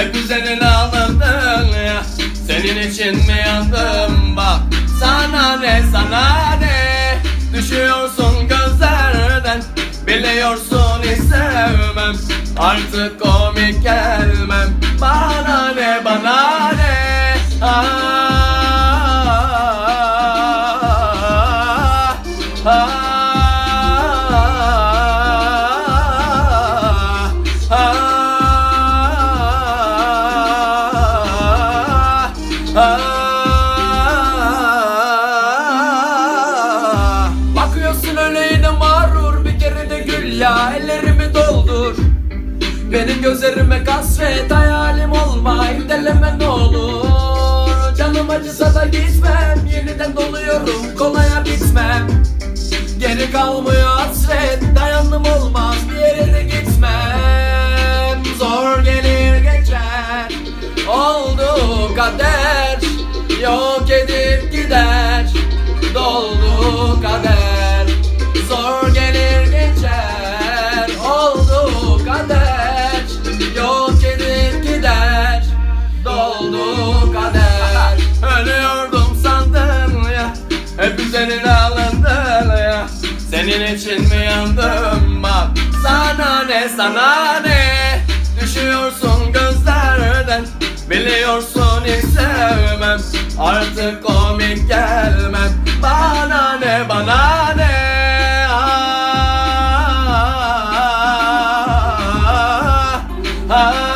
Hep üzerine alındın ya. Senin için mi yandım? Bak Sana ne sana ne? Düşüyorsun gözlerden Biliyorsun hiç sevmem. Artık komik gelmem. Bana ne bana ne? Ah, ah, ah, Bakıyorsun öyle mağrur bir kere de gül ya ellerimi doldur. Benim gözlerime kasvet hayalim olma İndeleme ne olur. Canım acısa da gitmem Yeniden doluyorum kolaya bitmem. Geri kalmıyor hasret Dayanım olmaz bir yere de gitmem. Zor gelir geçer Oldu kader oldu kader. Ölüyordum sandın ya Hep senin alındın ya. Senin için mi yandım bak Sana ne sana ne? Düşüyorsun gözlerden Biliyorsun hiç sevmem. Artık komik gelmem Bana ne bana ne? Ah, ah. ah, ah.